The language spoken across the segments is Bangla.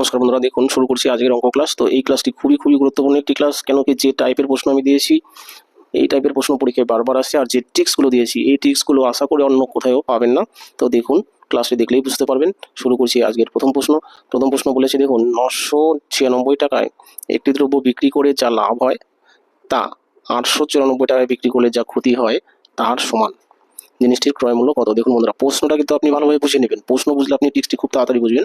নমস্কার বন্ধুরা, দেখুন, শুরু করছি আজকের অঙ্ক ক্লাস তো এই ক্লাসটি খুবই খুবই গুরুত্বপূর্ণ একটি ক্লাস কেন কি যে টাইপের প্রশ্ন আমি দিয়েছি, এই টাইপের প্রশ্ন পরীক্ষায় বারবার আসছে, আর যে ট্রিক্সগুলো দিয়েছি, এই ট্রিক্সগুলো আশা করে অন্য কোথাও পাবেন না। তো দেখুন ক্লাসটি দেখলেই বুঝতে পারবেন। শুরু করছি আজকের প্রথম প্রশ্ন। প্রথম প্রশ্ন বলেছে, দেখুন, নশো ছিয়ানব্বই টাকায় একটি দ্রব্য বিক্রি করে যা লাভ হয়, তা আটশো চুরানব্বই টাকায় বিক্রি করলে যা ক্ষতি হয়, তার সমান। জিনিসটির ক্রয় মূল্য কত? দেখুন বন্ধুরা, প্রশ্নটা কিন্তু আপনি ভালোভাবে বুঝে নেবেন। প্রশ্ন বুঝলে আপনি টিক্সটি খুব তাড়াতাড়ি বুঝবেন,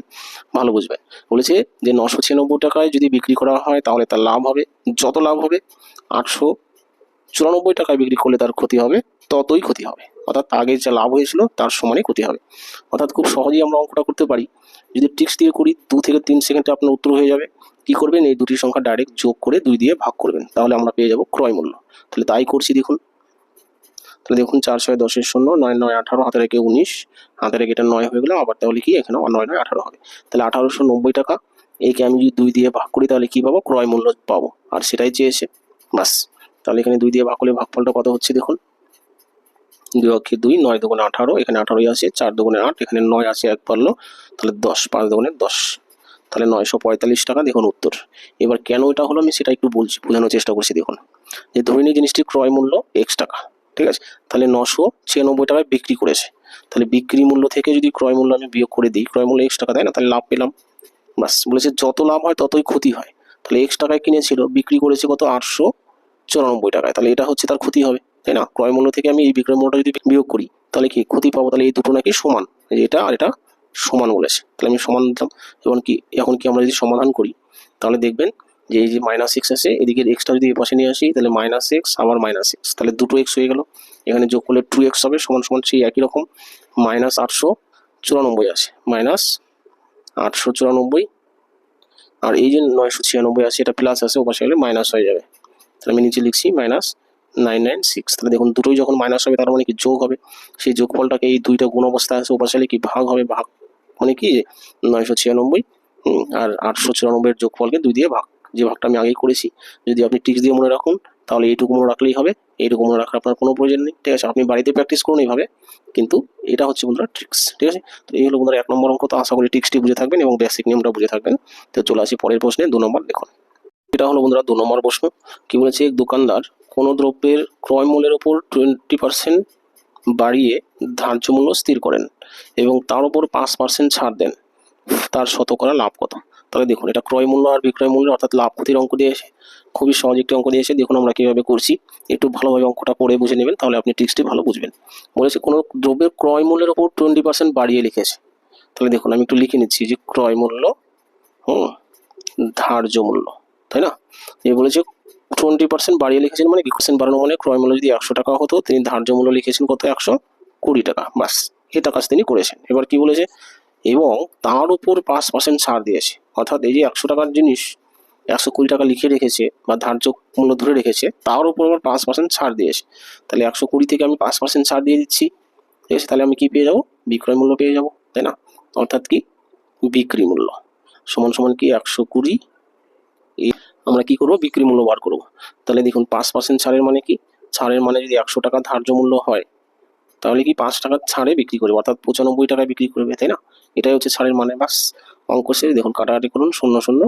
ভালো বুঝবেন। বলেছে যে নশো ছিয়ানব্বই টাকায় যদি বিক্রি করা হয় তাহলে তার লাভ হবে, যত লাভ হবে, আটশো চুরানব্বই টাকায় বিক্রি করলে তার ক্ষতি হবে, ততই ক্ষতি হবে। অর্থাৎ আগে যা লাভ হয়েছিল তার সমানে ক্ষতি হবে। অর্থাৎ খুব সহজেই আমরা অঙ্কটা করতে পারি। যদি টিক্স দিয়ে করি, দু থেকে তিন সেকেন্ডে আপনার উত্তর হয়ে যাবে। কি করবেন? এই দুটি সংখ্যা ডাইরেক্ট যোগ করে দুই দিয়ে ভাগ করবেন। তাহলে আমরা পেয়ে যাব ক্রয় মূল্য তাহলে তাই করছি, দেখুন। তাহলে দেখুন চার ছয় দশের শূন্য, নয় নয় আঠারো হাতে রেখে উনিশ। হাতে রেখে এটা নয় হয়ে গেলো আবার তাহলে কি? এখানে নয় নয় আঠারো হবে। তাহলে আঠারোশো নব্বই টাকা, একে আমি যদি দুই দিয়ে ভাগ করি তাহলে কি পাবো? ক্রয় মূল্য পাবো। আর সেটাই চেয়েছে বাস তাহলে এখানে দুই দিয়ে ভাগ করলে ভাগফলটা কত হচ্ছে দেখুন? দুই অক্ষে দুই, নয় দুগুণে আঠারো, এখানে আঠারোই আছে, চার দুগুণে আট, এখানে নয় আছে এক পারল, তাহলে দশ, পাঁচ দুগুণে দশ। তাহলে নয়শো পঁয়তাল্লিশ টাকা দেখুন উত্তর। এবার কেন এটা হলো আমি সেটা একটু বলছি, বোঝানোর চেষ্টা করছি দেখুন। যে ধরে নিই জিনিসটির ক্রয় মূল্য এক্স টাকা। ঠিক আছে? তাহলে নশো ছিয়ানব্বই টাকায় বিক্রি করেছে। তাহলে বিক্রি মূল্য থেকে যদি ক্রয় মূল্য আমি বিয়োগ করে দিই, ক্রয় মূল্য এক্স টাকা, তাই না? তাহলে লাভ পেলাম। বাস বলেছে যত লাভ হয় ততই ক্ষতি হয়। তাহলে এক্স টাকায় কিনেছিল, বিক্রি করেছে কত? আটশো চুরানব্বই টাকায়। তাহলে এটা হচ্ছে তার ক্ষতি হবে, তাই না? ক্রয় মূল্য থেকে আমি এই বিক্রয় মূল্যটা যদি বিয়োগ করি, তাহলে কি ক্ষতি পাবো? তাহলে এই দুটো নাকি সমান। এটা আর এটা সমান বলেছে। তাহলে আমি সমান দিলাম। এবং কি, এখন কি আমরা যদি সমাধান করি, তাহলে দেখবেন যে এই যে মাইনাস এক্স আছে, এদিকে এক্সটা যদি এই পাশে নিয়ে আসি, তাহলে মাইনাস সিক্স আবার মাইনাস এক্স তাহলে দুটো এক্স হয়ে গেল। এখানে যোগ করলে টু এক্স হবে, সমান সমান সেই একই রকম। মাইনাস আটশো চুরানব্বই আছে। মাইনাস আটশো চুরানব্বই। আর এই যে নয়শো ছিয়ানব্বই আছে, এটা প্লাস আছে, ওপাশে গেলে মাইনাস হয়ে যাবে। তাহলে আমি নিচে লিখছি মাইনাস নাইন নাইন সিক্স তাহলে দেখুন, দুটোই যখন মাইনাস হবে, তার মানে কি যোগ হবে? সেই যোগফলটাকে এই দুইটা গুণ অবস্থায় আছে, ওপাশে কি ভাগ হবে? ভাগ মানে কি? নয়শো ছিয়ানব্বই আর আটশো চুরানব্বইয়ের যোগফলকে দুই দিয়ে ভাগ যে ভাগটা আমি আগেই করেছি, যদি আপনি টিক্স দিয়ে মনে রাখুন, তাহলে এইটুকু মনে রাখলেই হবে, এইটুকু মনে রাখার আপনার কোনো প্রয়োজন নেই, ঠিক আছে? আপনি বাড়িতে প্র্যাকটিস করুন এইভাবে, কিন্তু এটা হচ্ছে বন্ধুরা ট্রিক্স ঠিক আছে? তো এই হলো বন্ধুরা এক নম্বর অঙ্ক, তো আশা করি ট্রিক্সটি বুঝে থাকবেন এবং বেসিক নিয়মটা বুঝে থাকবেন। তো চলে আসি পরের প্রশ্নে, দু নম্বর দেখুন। এটা হলো বন্ধুরা দু নম্বর প্রশ্ন, কী বলেছে? এক দোকানদার কোনো দ্রব্যের ক্রয় মূল্যের উপর টোয়েন্টি পার্সেন্ট বাড়িয়ে ধার্য মূল্য স্থির করেন এবং তার উপর পাঁচ পার্সেন্ট ছাড় দেন। তার শতকরা লাভ কত? তাহলে দেখুন, এটা ক্রয় মূল্য আর বিক্রয় মূল্য, অর্থাৎ লাভ ক্ষতির অঙ্ক দিয়েছে খুবই সহজ একটি অঙ্ক দিয়েছে দেখুন আমরা কীভাবে করছি। একটু ভালোভাবে অঙ্কটা পড়ে বুঝে নেবেন, তাহলে আপনি ট্রিক্সটি ভালো বুঝবেন। বলেছে, কোনো দ্রব্যের ক্রয় মূল্যের ওপর টোয়েন্টি পার্সেন্ট বাড়িয়ে লিখেছে। তাহলে দেখুন, আমি একটু লিখে নিচ্ছি যে ক্রয় মূল্য, হুম, ধার্য মূল্য, তাই না? এ বলেছে, টোয়েন্টি পার্সেন্ট বাড়িয়ে লিখেছেন মানে পার্সেন্ট বাড়ানো মানে ক্রয় মূল্য যদি একশো টাকা হতো, তিনি ধার্য মূল্য লিখেছেন কত? একশো কুড়ি টাকা বাস এটা কাজ তিনি করেছেন। এবার কি বলেছে? এবং তার উপর পাঁচ পার্সেন্ট ছাড় দিয়েছে। অর্থাৎ এই যে একশো টাকার জিনিস, একশো কুড়ি টাকা লিখে রেখেছে বা ধার্য মূল্য ধরে রেখেছে, তার উপর আবার পাঁচ পার্সেন্ট ছাড় দিয়েছে। তাহলে একশো কুড়ি থেকে আমি পাঁচ পার্সেন্ট ছাড় দিয়ে দিচ্ছি। ঠিক আছে, তাহলে আমি কি পেয়ে যাব? বিক্রয় মূল্য পেয়ে যাব, তাই না? অর্থাৎ কি? বিক্রি মূল্য। সমান সমান কি? একশো কুড়ি। আমরা কি করব? বিক্রি মূল্য বার করব। তাহলে দেখুন, পাঁচ পার্সেন্ট ছাড়ের মানে কি? ছাড়ের মানে যদি একশো টাকা ধার্য মূল্য হয়, তাহলে কি পাঁচ টাকার ছাড়ে বিক্রি করবে? অর্থাৎ পঁচানব্বই টাকায় বিক্রি করবে, তাই না? এটাই হচ্ছে ছাড়ের মানে। বাস, অঙ্ক শেষ দেখুন কাটাকাটি করুন, শূন্য শূন্য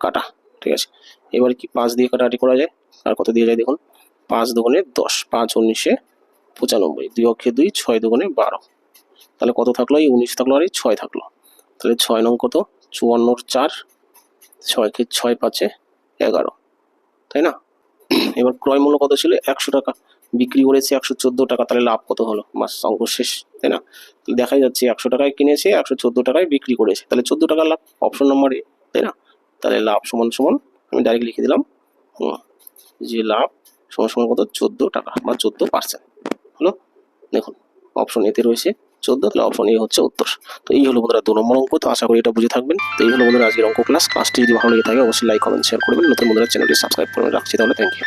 কাটা, ঠিক আছে? এবার কি পাঁচ দিয়ে কাটাকাটি করা যায়? আর কত দিয়ে যায় দেখুন? পাঁচ দুগুণে দশ, পাঁচ উনিশে পঁচানব্বই, দুই অক্ষে দুই, ছয় দুগুণে বারো। তাহলে কত থাকল? এই উনিশ থাকল আর এই ছয় থাকল। তাহলে ছয় নং কত? চুয়ান্নর চার, ছয়কে ছয় পাঁচে এগারো, তাই না? এবার ক্রয় মূল্য কত ছিল? একশো টাকা। বিক্রি করেছে একশো চোদ্দ টাকা, তাহলে লাভ কত হলো? মাস অঙ্ক শেষ, তাই না? দেখাই যাচ্ছে, একশো টাকায় কিনেছে, একশো চোদ্দ টাকায় বিক্রি করেছে। তাহলে চোদ্দ টাকা লাভ অপশন নম্বর এ তাই না? তাহলে লাভ সমান সমান, আমি ডাইরেক্ট লিখে দিলাম যে লাভ সমান সমান কত? চোদ্দ টাকা বা চোদ্দ পার্সেন্ট হলো? দেখুন অপশন এতে রয়েছে চোদ্দ, তাহলে অপশন এ হচ্ছে উত্তর। তো এই হলো বন্ধুরা দু নম্বর অঙ্ক, তো আশা করি এটা বুঝে থাকবেন। তো এই হলো বন্ধুরা আজকের অঙ্ক ক্লাস ক্লাসটি যদি ভালো লেগে থাকে, অবশ্যই লাইক কমেন্ট শেয়ার করবেন। নতুন বন্ধুরা চ্যানেলটি সাবস্ক্রাইব করে রাখছি, তাহলে থ্যাংক ইউ